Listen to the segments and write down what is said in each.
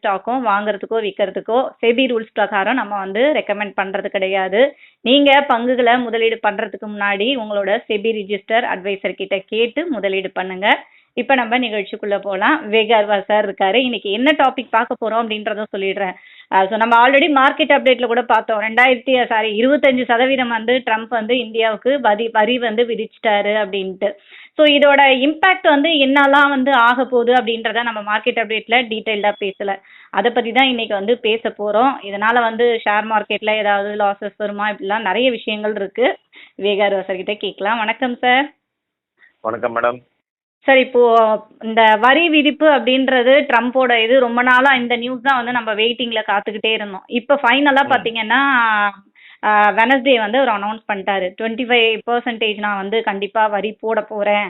ஸ்டாக்கும் வாங்குறதுக்கோ விற்கிறதுக்கோ SEBI rules பிரகாரம் நம்ம வந்து ரெக்கமெண்ட் பண்ணுறது கிடையாது. நீங்கள் பங்குகளை முதலீடு பண்ணுறதுக்கு முன்னாடி உங்களோட செபி ரிஜிஸ்டர் அட்வைசர் கிட்ட கேட்டு முதலீடு பண்ணுங்க. இப்போ நம்ம நிகழ்ச்சிக்குள்ளே போகலாம் வேகர்வா சார் இருக்காரு. இன்னைக்கு என்ன டாபிக் பார்க்க போகிறோம் அப்படின்றதும் சொல்லிடுறேன். ஸோ நம்ம ஆல்ரெடி மார்க்கெட் அப்டேட்ல கூட பார்த்தோம். ரெண்டாயிரத்தி சாரி இருபத்தஞ்சு சதவீதம் வந்து ட்ரம்ப் வந்து இந்தியாவுக்கு வரி வரி வந்து விதிச்சிட்டாரு அப்படின்ட்டு. ஸோ இதோட இம்பேக்ட் வந்து என்னெல்லாம் வந்து ஆக போகுது அப்படின்றத நம்ம மார்க்கெட் அப்டேட்ல டீட்டெயில்டாக பேசல. அதை பற்றி தான் இன்னைக்கு வந்து பேச போகிறோம் இதனால வந்து ஷேர் மார்க்கெட்ல ஏதாவது லாசஸ் வருமா இப்படிலாம் நிறைய விஷயங்கள் இருக்கு. விவேகார் சார் கிட்ட கேட்கலாம். வணக்கம் சார். வணக்கம் மேடம். சார் இப்போ இந்த வரி விதிப்பு அப்படின்றது ட்ரம்ப்போட இது ரொம்ப நாளா இந்த நியூஸ் தான் வந்து நம்ம வெயிட்டிங்ல காத்துக்கிட்டே இருந்தோம். இப்போ ஃபைனலா. பாத்தீங்கன்னா வெனஸ்டே வந்து அவர் அனௌன்ஸ் பண்ணிட்டாரு. டுவெண்ட்டி ஃபைவ் பர்சன்டேஜ் நான் வந்து கண்டிப்பா வரி போட போறேன்.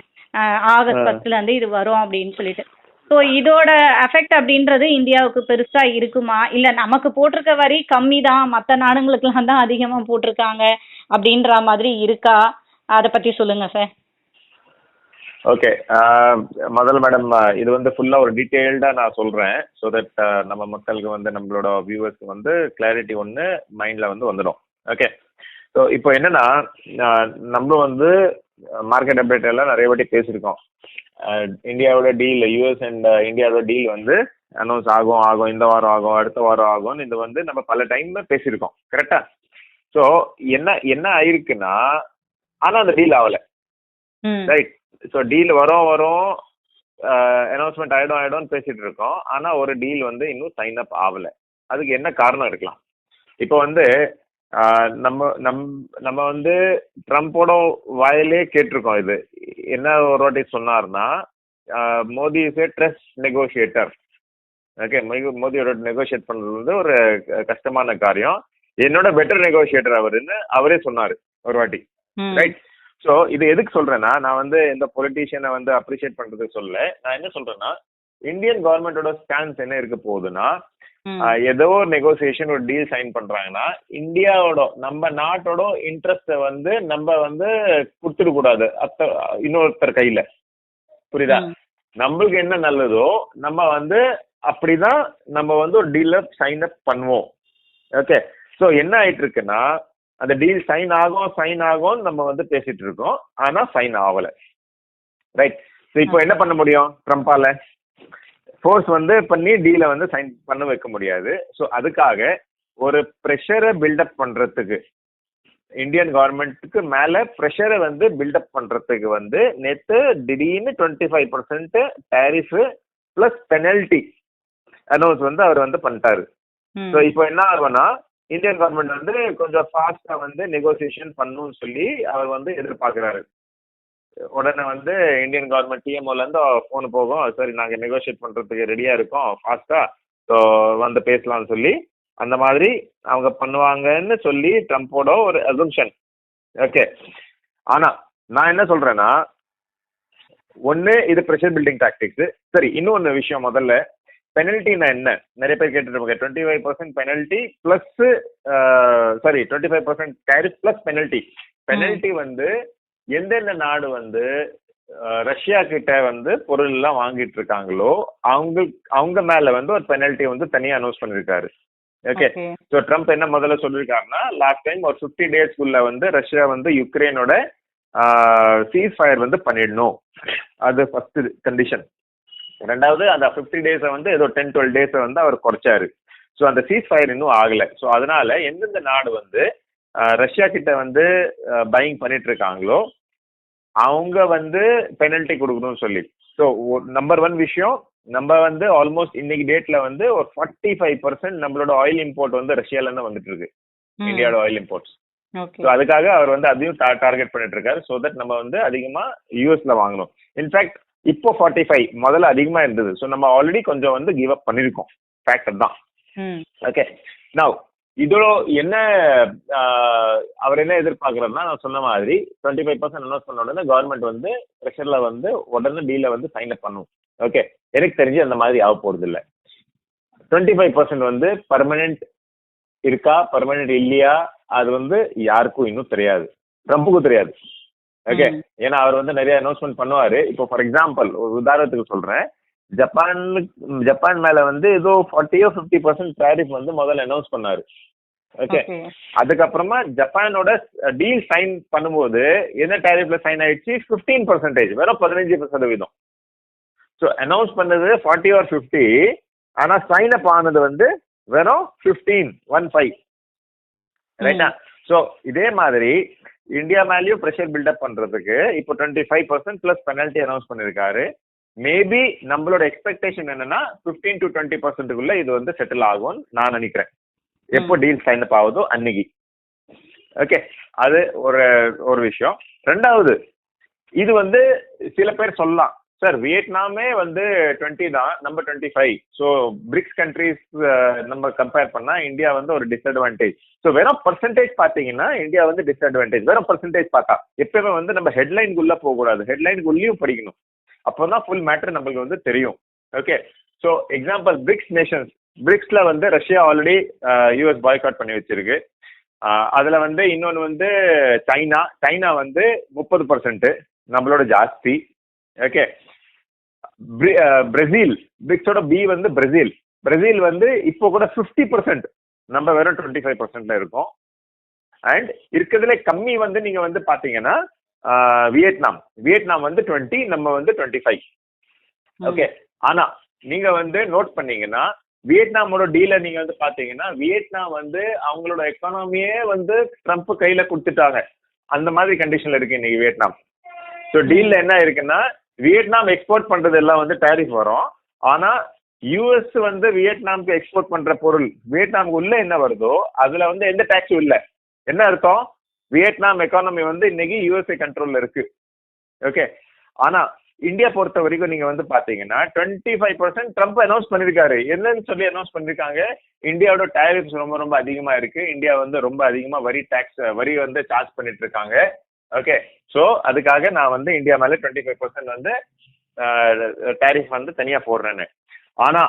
ஆகஸ்ட். ஃபர்ஸ்ட்ல இருந்து இது வரும் அப்படின்னு சொல்லிட்டு. ஸோ இதோட எஃபெக்ட் அப்படின்றது இந்தியாவுக்கு பெருசா இருக்குமா? இல்ல நமக்கு போட்டிருக்க வரி கம்மி தான் மற்ற நாடுங்களுக்கெல்லாம் தான் அதிகமா போட்டிருக்காங்க அப்படின்ற மாதிரி இருக்கா? அதை பத்தி சொல்லுங்க சார் ஓகே முதல்ல மேடம் இது வந்து ஃபுல்லாக ஒரு டீட்டெயில்டாக நான் சொல்கிறேன் ஸோ தட் நம்ம மக்களுக்கு வந்து நம்மளோட வியூவர்ஸ்க்கு வந்து கிளாரிட்டி ஒன்று மைண்டில் வந்து வந்துடும். ஓகே ஸோ இப்போ என்னன்னா நம்மளும் வந்து மார்க்கெட் அப்டேட் எல்லாம் நிறைய வாட்டி பேசியிருக்கோம். இந்தியாவோட டீல் யூஎஸ் அண்ட் இந்தியாவோட டீல் வந்து அனௌன்ஸ் ஆகும் ஆகும் இந்த வாரம் ஆகும் அடுத்த வாரம் ஆகும் இது வந்து நம்ம பல டைம் பேசியிருக்கோம். கரெக்டா ஸோ என்ன என்ன ஆயிருக்குன்னா ஆனால் அந்த டீல் ஆகலை. ரைட் ஸோ டீல் வரும் வரும் அனௌன்ஸ்மெண்ட் ஆயிடும் ஆயிடும்னு பேசிட்டு இருக்கோம். ஆனா ஒரு டீல் வந்து இன்னும் சைன் அப் ஆகல. அதுக்கு என்ன காரணம் இருக்கலாம்? இப்போ வந்து நம்ம நம் நம்ம வந்து ட்ரம்ப்போட வாயிலே கேட்டிருக்கோம் இது. என்ன ஒரு வாட்டி சொன்னார்னா மோடி இஸ் ஏ ட்ரெஸ் நெகோஷியேட்டர் ஓகே மோடியோட நெகோஷியேட் பண்றது வந்து ஒரு கஷ்டமான காரியம். என்னோட பெட்டர் நெகோஷியேட்டர் அவருன்னு அவரே சொன்னாரு ஒரு வாட்டி. ரைட் ஸோ இது எதுக்கு சொல்றேன்னா நான் வந்து எந்த பொலிட்டீஷியனை வந்து அப்ரிஷியேட் பண்றதுக்கு சொல்ல நான் என்ன சொல்றேன்னா இந்தியன் கவர்மெண்டோட ஸ்டான்ஸ் என்ன இருக்க போகுதுன்னா ஏதோ ஒரு நெகோசியேஷன் ஒரு டீல் சைன் பண்றாங்கன்னா இந்தியாவோட நம்ம நாட்டோட இன்ட்ரெஸ்ட வந்து நம்ம வந்து கொடுத்துட கூடாது. அத்த இன்னொருத்தர் கையில. புரியுதா. நம்மளுக்கு என்ன நல்லதோ நம்ம வந்து அப்படிதான் நம்ம வந்து ஒரு டீல சைன் அப் பண்ணுவோம். ஓகே ஸோ என்ன ஆயிட்டு இருக்குன்னா அந்த டீல் சைன் ஆகும் சைன் ஆகும் நம்ம வந்து பேசிட்டு இருக்கோம் ஆனா சைன் ஆகல. ரைட் இப்போ என்ன பண்ண முடியும்? ட்ரம்ப்பால ஃபோர்ஸ் வந்து பண்ணி டீலை வந்து சைன் பண்ண வைக்க முடியாது. ஸோ அதுக்காக ஒரு ப்ரெஷரை பில்டப் பண்றதுக்கு இந்தியன் கவர்மெண்ட்டுக்கு மேல ப்ரெஷரை வந்து பில்டப் பண்றதுக்கு வந்து நேத்து திடீர்னு twenty five percent tariff plus penalty announce வந்து அவர் வந்து பண்ணிட்டாரு. ஸோ இப்போ என்ன ஆகும்னா இந்தியன் கவர்மெண்ட் வந்து கொஞ்சம் ஃபாஸ்டா வந்து நெகோசியேஷன் பண்ணணும்னு சொல்லி அவர் வந்து எதிர்பார்க்கிறாரு. உடனே வந்து இந்தியன் கவர்மெண்ட் டிஎம்ஓல இருந்து ஃபோன் போகும். சரி நாங்க நெகோஷியேட் பண்றதுக்கு ரெடியா இருக்கோம் ஃபாஸ்டா ஸோ வந்து பேசலாம்னு சொல்லி அந்த மாதிரி அவங்க பண்ணுவாங்கன்னு சொல்லி ட்ரம்ப்போட ஒரு அசம்ஷன் ஓகே ஆனா நான் என்ன சொல்றேன்னா ஒன்னு இது ப்ரெஷர் பில்டிங் டாக்டிக்ஸ் சரி இன்னொன்னு விஷயம் முதல்ல. பெனல்ட்டினா என்ன? நிறைய பேர் கேட்டுருப்பாங்க. Twenty five percent penalty plus sorry twenty five percent tariff plus penalty penalty வந்து எந்தெந்த நாடு வந்து ரஷ்யா கிட்ட வந்து பொருள் எல்லாம் வாங்கிட்டு இருக்காங்களோ அவங்க அவங்க மேல வந்து ஒரு பெனல்ட்டி வந்து தனியா அனௌன்ஸ் பண்ணிருக்காரு. ஓகே ஸோ ட்ரம்ப் என்ன முதல்ல சொல்லியிருக்காருன்னா லாஸ்ட் டைம் ஒரு ஃபிஃப்டி டேஸ்க்குள்ள வந்து ரஷ்யா வந்து யுக்ரைனோட சீஸ் ஃபயர் வந்து பண்ணிடணும். அது ஃபர்ஸ்ட் கண்டிஷன் ரெண்டாவது அந்த ஃபிஃப்டி டேஸை வந்து ஏதோ டென் டுவெல் டேஸை வந்து அவர் குறைச்சாரு. ஸோ அந்த சீஸ் ஃபயர் இன்னும் ஆகலை. ஸோ அதனால எந்தெந்த நாடு வந்து ரஷ்யா கிட்ட வந்து பையிங் பண்ணிட்டு இருக்காங்களோ அவங்க வந்து பெனல்ட்டி கொடுக்கணும்னு சொல்லி. ஸோ நம்பர் ஒன் விஷயம் நம்ம வந்து ஆல்மோஸ்ட் இன்னைக்கு டேட்ல வந்து ஒரு ஃபார்ட்டி ஃபைவ் பர்சன்ட் நம்மளோட ஆயில் இம்போர்ட் வந்து ரஷ்யால இருந்து வந்துட்டு இருக்கு இந்தியாவோட ஆயில் இம்போர்ட்ஸ் ஸோ அதுக்காக அவர் வந்து அதையும் டார்கெட் பண்ணிட்டு இருக்காரு ஸோ தட் நம்ம வந்து அதிகமா யூஎஸ்ல வாங்கணும். இன்ஃபேக்ட் இப்போ ஃபார்ட்டி ஃபைவ் முதல்ல அதிகமா இருந்தது. ஸோ நம்ம ஆல்ரெடி கொஞ்சம் வந்து கிவ் அப் பண்ணிருக்கோம். ஃபேக்டர் தான். ஓகே நவ் இதோட என்ன அவர் என்ன எதிர்பார்க்கறதுனா நான் சொன்ன மாதிரி டுவெண்ட்டி ஃபைவ் பர்சன்ட் அனௌன்ஸ் பண்ண உடனே கவர்மெண்ட் வந்து ப்ரெஷர்ல வந்து உடனே டீலை வந்து சைன் அப் பண்ணும். ஓகே எனக்கு தெரிஞ்சு அந்த மாதிரி ஆக போறது இல்ல. டுவெண்ட்டி ஃபைவ் பர்சன்ட் வந்து பர்மனெண்ட் இருக்கா பர்மனெண்ட் இல்லையா அது வந்து யாருக்கும் இன்னும் தெரியாது. ட்ரம்ப்புக்கும் தெரியாது. ஓகே. ஏன்னா அவர் வந்து நிறைய அனௌன்ஸ்மெண்ட் பண்ணுவாரு. இப்போ ஃபார் எக்ஸாம்பிள் ஒரு உதாரணத்துக்கு சொல்றேன். ஜப்பான் ஜப்பான் மேல வந்து ஏதோ ஃபார்ட்டியோ ஃபிஃப்டி பர்சன்ட் டாரிஃப் வந்து முதல்ல அனௌன்ஸ் பண்ணாரு. ஓகே அதுக்கப்புறமா ஜப்பானோட டீல் சைன் பண்ணும்போது என்ன டாரிஃப்ல சைன் ஆயிடுச்சு? ஃபிஃப்டீன் பர்சன்டேஜ் வெறும் பதினஞ்சு சதவீதம். ஸோ அனௌன்ஸ் பண்ணது ஃபார்ட்டி ஆர் ஃபிஃப்டி ஆனா சைன் அப் ஆனது வந்து வெறும் ஃபிஃப்டீன் ஒன் ஃபைவ் ரைட்டா ஸோ இதே மாதிரி இந்தியா மேலேயும் ப்ரெஷர் பில்டப் பண்றதுக்கு இப்போ twenty five percent plus penalty announce பண்ணிருக்காரு. மேபி நம்மளோட எக்ஸ்பெக்டேஷன் என்னன்னா ஃபிஃப்டீன் டு டுவெண்ட்டி பர்சன்ட்டுக்குள்ள இது வந்து செட்டில் ஆகும்னு நான் நினைக்கிறேன். எப்போ டீல் சைன் அப் ஆகுதோ அன்னைக்கு. ஓகே அது ஒரு ஒரு விஷயம். ரெண்டாவது இது வந்து சில பேர் சொல்லலாம். சார் வியட்நாமே வந்து டுவெண்ட்டி தான் நம்ம twenty five so BRICS countries நம்ம கம்பேர் பண்ணா இந்தியா வந்து ஒரு டிஸ்அட்வான்டேஜ் ஸோ வெறும் பர்சன்டேஜ் பார்த்தீங்கன்னா இந்தியா வந்து டிஸ்அட்வான்டேஜ் வெறும் பர்சன்டேஜ் பார்த்தா எப்பயுமே வந்து நம்ம ஹெட்லைனுக்குள்ள போகக்கூடாது. ஹெட்லைனுக்குள்ளேயும் படிக்கணும். அப்போதான் ஃபுல் மேட்டர் நம்மளுக்கு வந்து தெரியும். Okay so example BRICS nations பிரிக்ஸ்ல வந்து ரஷ்யா ஆல்ரெடி யூஎஸ் பாய்காட் பண்ணி வச்சிருக்கு. அதுல வந்து இன்னொன்று வந்து சைனா. சைனா வந்து முப்பது பர்சன்ட் நம்மளோட ஜாஸ்தி. ஓகே. பிரேசில். பிரிக்ஸோட பி வந்து பிரேசில். பிரேசில் வந்து இப்போ கூட ஃபிஃப்டி பர்சன்ட் நம்ம வெறும் டுவெண்ட்டி ஃபைவ் பர்சன்ட்ல இருக்கோம். அண்ட் இருக்கிறதுல கம்மி வந்து நீங்க வந்து பாத்தீங்கன்னா வியட்நாம். வியட்நாம் வந்து டுவெண்ட்டி நம்ம வந்து டுவெண்ட்டி ஃபைவ் ஓகே. ஆனா நீங்க வந்து நோட் பண்ணீங்கன்னா வியட்நாமோட டீல நீங்க வந்து பாத்தீங்கன்னா வியட்நாம் வந்து அவங்களோட எக்கானமியே வந்து ட்ரம்ப் கையில கொடுத்துட்டாங்க. அந்த மாதிரி கண்டிஷன்ல இருக்கு இன்னைக்கு வியட்நாம். ஸோ டீல்ல என்ன இருக்குன்னா வியட்நாம் எக்ஸ்போர்ட் பண்றது எல்லாம் வந்து டேரிஃப் வரும். ஆனா யூஎஸ் வந்து வியட்நாம்க்கு எக்ஸ்போர்ட் பண்ற பொருள் வியட்நாமுக்கு உள்ள என்ன வருதோ அதுல வந்து எந்த டேக்ஸும் இல்லை. என்ன அர்த்தம்? வியட்நாம் எக்கானமி வந்து இன்னைக்கு யூஎஸ்ஏ கண்ட்ரோல்ல இருக்கு. ஓகே ஆனா இந்தியா பொறுத்த வரைக்கும் நீங்க வந்து பாத்தீங்கன்னா twenty five percent Trump announce பண்ணிருக்காரு. என்னன்னு சொல்லி அனௌன்ஸ் பண்ணிருக்காங்க. இந்தியாவோட டேரிஃப்ஸ் ரொம்ப ரொம்ப அதிகமா இருக்கு. இந்தியா வந்து ரொம்ப அதிகமா வரி டாக்ஸ் வரி வந்து சார்ஜ் பண்ணிட்டு இருக்காங்க ஓகே ஸோ அதுக்காக நான் வந்து இந்தியா மேல டுவெண்ட்டி ஃபைவ் பர்சன்ட் வந்து டேரிஃப் வந்து தனியா போடுறேன்னு. ஆனா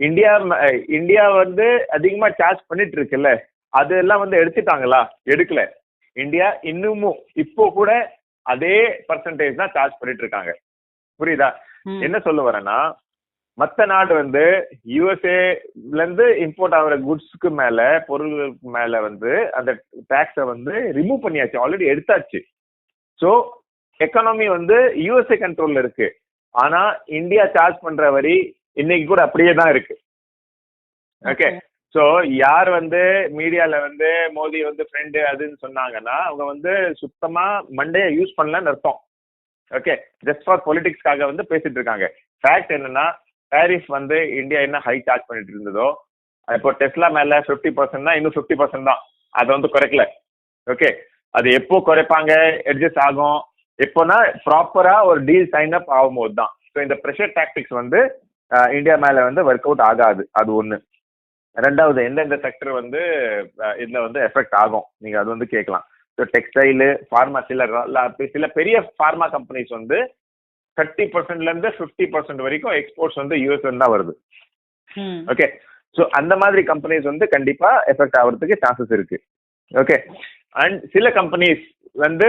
இந்தியா ம- இந்தியா வந்து அதிகமா சார்ஜ் பண்ணிட்டு இருக்குல்ல அதெல்லாம் வந்து எடுத்துட்டாங்களா? எடுக்கல. இந்தியா இன்னமும் இப்போ கூட அதே பர்சன்டேஜ் தான் சார்ஜ் பண்ணிட்டு இருக்காங்க புரியுதா. என்ன சொல்ல வரேன்னா மத்த நாடு வந்து யூஎஸ்ஏல இருந்து இம்போர்ட் ஆகுற குட்ஸ்க்கு மேல பொருள்களுக்கு மேல வந்து அந்த டாக்ஸை வந்து ரிமூவ் பண்ணியாச்சு. ஆல்ரெடி எடுத்தாச்சு. ஸோ எக்கானமி வந்து யூஎஸ்ஏ கண்ட்ரோல்ல இருக்கு. ஆனா இந்தியா சார்ஜ் பண்ற வரி இன்னைக்கு கூட அப்படியே தான் இருக்கு. ஓகே ஸோ யார் வந்து மீடியால வந்து மோடி வந்து ஃப்ரெண்டு அதுன்னு சொன்னாங்கன்னா அவங்க வந்து சுத்தமா மண்டையை யூஸ் பண்ணலன்னு அர்த்தம். ஓகே ஜஸ்ட் ஃபார் பொலிட்டிக்ஸ்க்காக வந்து பேசிட்டு இருக்காங்க ஃபேக்ட் என்னன்னா டாரிஃப் வந்து இந்தியா என்ன ஹை சார்ஜ் பண்ணிட்டு இருந்ததோ இப்போ டெஸ்லா மேல ஃபிஃப்டி பர்சன்ட் இன்னும் ஃபிஃப்டி பர்சன்ட் தான். அதை வந்து குறைக்கல. ஓகே அது எப்போ குறைப்பாங்க அட்ஜஸ்ட் ஆகும். எப்போனா ப்ராப்பரா ஒரு டீல் சைன் அப் ஆகும்போது தான். ஸோ இந்த ப்ரெஷர் டாக்டிக்ஸ் வந்து இந்தியா மேல வந்து ஒர்க் அவுட் ஆகாது. அது ஒண்ணு. ரெண்டாவது எந்தெந்த செக்டர் வந்து இதுல வந்து எஃபெக்ட் ஆகும். நீங்க அது வந்து கேட்கலாம். ஸோ டெக்ஸ்டைலு ஃபார்மா சில சில பெரிய ஃபார்மா கம்பெனிஸ் வந்து தேர்ட்டி பர்சன்ட்ல இருந்து ஃபிஃப்டி பர்சன்ட் வரைக்கும் எக்ஸ்போர்ட்ஸ் வந்து யூஎஸ் தான் வருது. ஓகே ஸோ அந்த மாதிரி கம்பெனிஸ் வந்து கண்டிப்பா எஃபெக்ட் ஆகிறதுக்கு சான்சஸ் இருக்கு. ஓகே அண்ட் சில கம்பெனிஸ் வந்து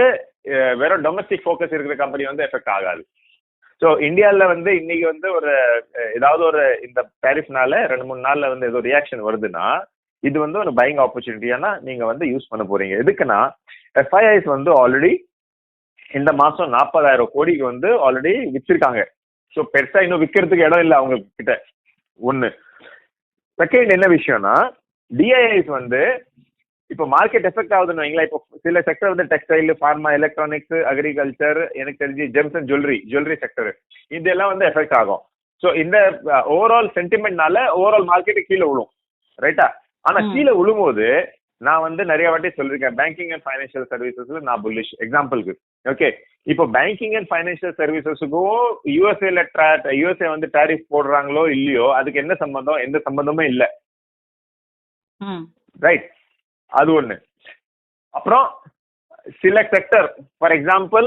வெறும் டொமஸ்டிக் ஃபோக்கஸ் இருக்கிற கம்பெனி வந்து எஃபெக்ட் ஆகாது. ஸோ இந்தியாவில் வந்து இன்னைக்கு வந்து ஒரு ஏதாவது ஒரு இந்த டேரிஃப்னால ரெண்டு மூணு நாள்ல வந்து ஏதோ ரியாக்ஷன் வருதுன்னா இது வந்து ஒரு பையிங் ஆப்பர்ச்சுனிட்டியானா நீங்க வந்து யூஸ் பண்ண போறீங்க. எதுக்குன்னா எஃப்ஐஐஸ் வந்து ஆல்ரெடி இந்த மாசம் நாற்பதாயிரம் கோடிக்கு வந்து ஆல்ரெடி விற்றுருக்காங்க ஸோ பெருசா இன்னும் விற்கிறதுக்கு இடம் இல்லை அவங்க கிட்ட ஒன்று செகண்ட் என்ன விஷயம்னா டிஐஐஸ் வந்து இப்போ மார்க்கெட் எஃபெக்ட் ஆகுதுன்னு வைங்களேன். இப்போ சில செக்டர் வந்து டெக்ஸ்டைல் ஃபார்மா எலக்ட்ரானிக்ஸ் அக்ரிகல்ச்சர் எனக்கு தெரிஞ்சு gems and jewellery jewellery sector இதெல்லாம் வந்து எஃபெக்ட் ஆகும். ஸோ இந்த ஓவரால் சென்டிமெண்ட்னால ஓவரால் மார்க்கெட்டு கீழே விழும். ரைட்டா ஆனா. கீழே விழும்போது நான் வந்து நிறைய வாட்டி சொல்லியிருக்கேன் பேங்கிங் அண்ட் ஃபைனான்சியல் சர்வீசஸ்ல நான் புல்லிஷ் எக்ஸாம்பிளுக்கு ஓகே இப்போ பேங்கிங் அண்ட் ஃபைனான்சியல் சர்வீசஸுக்கும் யூஎஸ்ஏல யூஎஸ்ஏ வந்து டாரிஃப் போடுறாங்களோ இல்லையோ அதுக்கு என்ன சம்பந்தம்? எந்த சம்பந்தமும் இல்லை. ரைட் அது ஒன்று அப்புறம் சில sector for example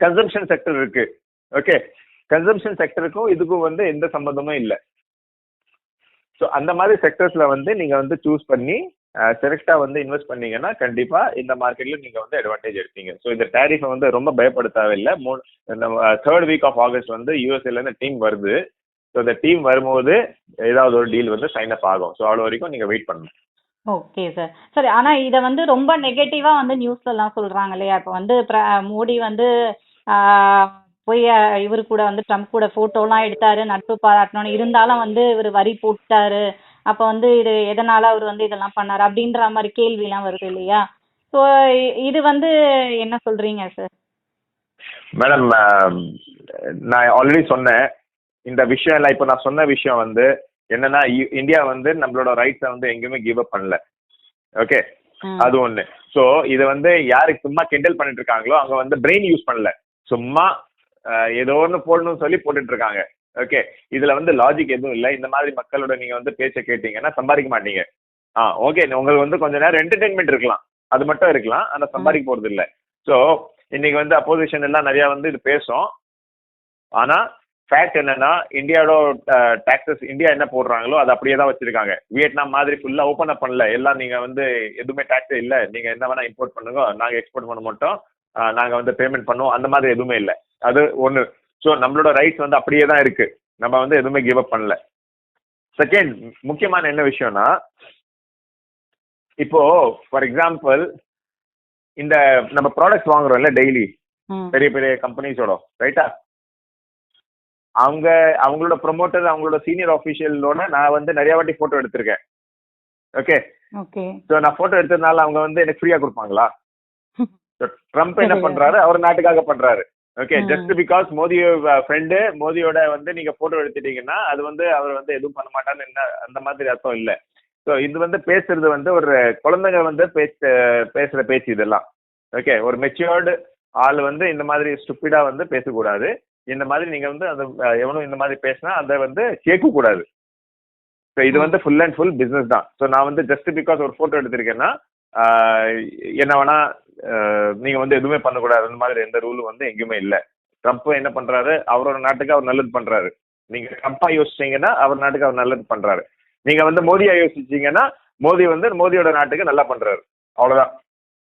consumption sector இருக்கு. ஓகே கன்சம்ஷன் செக்டருக்கும் இதுக்கும் வந்து எந்த சம்மந்தமும் இல்லை. ஸோ அந்த மாதிரி செக்டர்ஸ்ல வந்து நீங்க வந்து சூஸ் பண்ணி செலக்டா வந்து இன்வெஸ்ட் பண்ணீங்கன்னா கண்டிப்பா இந்த மார்க்கெட்ல நீங்க வந்து அட்வான்டேஜ் எடுப்பீங்க. ஸோ இந்த டேரிஃபை வந்து ரொம்ப பயப்பட தேவையில்லை மூணு தேர்ட் வீக் ஆஃப் ஆகஸ்ட் வந்து யூஎஸ்ஏல இருந்து டீம் வருது. ஸோ இந்த டீம் வரும்போது ஏதாவது ஒரு டீல் வந்து சைன் அப் ஆகும். ஸோ அவ்வளோ வரைக்கும் நீங்க வெயிட் பண்ணணும். ஓகே சார் சரி ஆனா இத வந்து ரொம்ப நெகட்டிவா வந்து நியூஸ்ல எல்லாம் சொல்றாங்க இல்லையா? இப்போ வந்து மோடி வந்து போய் இவரு கூட வந்து ட்ரம்ப் கூட போட்டோலாம் எடுத்தாரு நட்பு பாராட்டணும் இருந்தாலும் வந்து இவர் வரி போட்டாரு. அப்ப வந்து இது எதனால அவர் வந்து இதெல்லாம் பண்ணாரு அப்படின்ற மாதிரி கேள்வி எல்லாம் வருது இல்லையா? ஸோ இது வந்து என்ன சொல்றீங்க சார் மேடம் நான் ஆல்ரெடி சொன்னேன். இந்த விஷயம் இல்லை இப்போ நான் சொன்ன விஷயம் வந்து என்னன்னா இந்தியா வந்து நம்மளோட ரைட்ஸை வந்து எங்கேயுமே கிவ் அப் பண்ணல. ஓகே அது ஒண்ணு. ஸோ இது வந்து யாருக்கு சும்மா கிண்டல் பண்ணிட்டு இருக்காங்களோ அவங்க வந்து பிரெயின் யூஸ் பண்ணல. சும்மா ஏதோ ஒன்று போடணும்னு சொல்லி போட்டுட்டு இருக்காங்க ஓகே இதுல வந்து லாஜிக் எதுவும் இல்லை. இந்த மாதிரி மக்களோட நீங்க வந்து பேச்ச கேட்டீங்கன்னா சம்பாதிக்க மாட்டீங்க. ஆ ஓகே உங்களுக்கு வந்து கொஞ்ச நேரம் என்டர்டைன்மெண்ட் இருக்கலாம். அது மட்டும் இருக்கலாம். ஆனா சம்பாதிக்க போறது இல்லை. ஸோ இன்னைக்கு வந்து அப்போசிஷன் எல்லாம் நிறைய வந்து இது பேசும். ஆனா ஃபேக்ட் என்னன்னா இந்தியாவோட டாக்ஸஸ் இந்தியா என்ன போடுறாங்களோ அது அப்படியே தான் வச்சிருக்காங்க. வியட்நாம் மாதிரி ஃபுல்லா ஓப்பன் அப் பண்ணல. எல்லாம் நீங்க வந்து எதுவுமே டாக்ஸ் இல்லை. நீங்க என்ன வேணா இம்போர்ட் பண்ணுங்க. நாங்க எக்ஸ்போர்ட் பண்ண மாட்டோம். நாங்க வந்து பேமெண்ட் பண்ணுவோம். அந்த மாதிரி எதுவுமே இல்லை. அது ஒண்ணு. ஸோ நம்மளோட ரைட்ஸ் வந்து அப்படியே தான் இருக்கு. நம்ம வந்து எதுவுமே கிவ் அப் பண்ணல. செகண்ட் முக்கியமான என்ன விஷயம்னா இப்போ ஃபார் எக்ஸாம்பிள் இந்த நம்ம ப்ராடக்ட்ஸ் வாங்குறோம்ல டெய்லி பெரிய பெரிய கம்பெனிஸோட ரைட்டா அவங்க அவங்களோட ப்ரொமோட்டர் அவங்களோட சீனியர் ஆஃபீஷியலோட நான் வந்து நிறைய வாட்டி போட்டோ எடுத்திருக்கேன். ஓகே ஓகே ஸோ நான் போட்டோ எடுத்ததுனால அவங்க வந்து எனக்கு ஃப்ரீயா கொடுப்பாங்களா? ட்ரம்ப் என்ன பண்றாரு? அவர் நாட்டுக்காக பண்றாரு. Okay. Just because Modi friend மோடியோட வந்து நீங்க போட்டோ எடுத்துட்டீங்கன்னா அது வந்து அவர் வந்து எதுவும் பண்ண மாட்டான்னு என்ன அந்த மாதிரி அர்த்தம் இல்ல. ஸோ இது வந்து பேசுறது வந்து ஒரு குழந்தைங்க வந்து பேச பேசுற பேச்சு இதெல்லாம். ஓகே ஒரு மெச்சூர்டு ஆள் வந்து இந்த மாதிரி ஸ்டூப்பிடா வந்து பேசக்கூடாது. இந்த மாதிரி நீங்க வந்து அஹ், எவனும் இந்த மாதிரி பேசினா அதை வந்து கேட்க கூடாது ஸோ இது வந்து ஃபுல் அண்ட் ஃபுல் பிஸ்னஸ் தான். ஸோ நான் வந்து ஜஸ்ட் பிகாஸ் ஒரு ஃபோட்டோ எடுத்திருக்கேன்னா என்ன வேணா நீங்க வந்து எதுவுமே பண்ணக்கூடாது. அந்த மாதிரி எந்த ரூலும் வந்து எங்கேயுமே இல்லை. ட்ரம்ப் என்ன பண்றாரு? அவரோட நாட்டுக்கு அவர் நல்லது பண்றாரு. நீங்க ட்ரம்ப்பா யோசிச்சீங்கன்னா அவர் நாட்டுக்கு அவர் நல்லது பண்றாரு. நீங்க வந்து மோடியா யோசிச்சீங்கன்னா மோடி வந்து மோடியோட நாட்டுக்கு நல்லா பண்றாரு. அவ்வளவுதான்.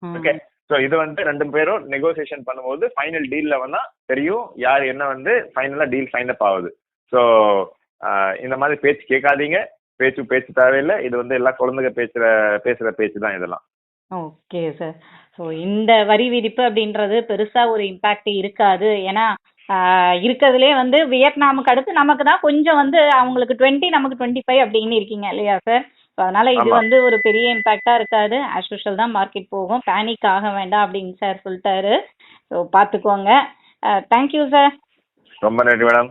ஓகே ஸோ இது வந்து ரெண்டு பேரும் நெகோசியேஷன் பண்ணும்போது ஃபைனல் டீல்ல வேணா தெரியும் யார் என்ன வந்து ஃபைனலா டீல் ஃபைன் அப் ஆகுது. ஸோ இந்த மாதிரி பேச்சு கேட்காதீங்க. பேச்சு பேச்சு தேவையில்லை. இது வந்து எல்லா குழந்தைங்க பேசுற பேசுற பேச்சு தான் இதெல்லாம். ஓகே சார் ஸோ இந்த வரி விதிப்பு அப்படின்றது பெருசா ஒரு இம்பாக்ட் இருக்காது. ஏன்னா இருக்கறதுலே வந்து வியட்நாமுக்கு அடுத்து நமக்கு தான் கொஞ்சம் வந்து அவங்களுக்கு டுவெண்ட்டி நமக்கு டுவெண்ட்டி ஃபைவ் அப்படின்னு இருக்கீங்க இல்லையா சார் ஸோ அதனால இது. வந்து ஒரு பெரிய இம்பாக்டா இருக்காது. ஆஸ் யூஷுவல் தான் மார்க்கெட் போகும். பேனிக் ஆக வேண்டாம் அப்படின்னு சார் சொல்லிட்டாரு. ஸோ பார்த்துக்கோங்க. தேங்க்யூ சார் ரொம்ப நன்றி மேடம்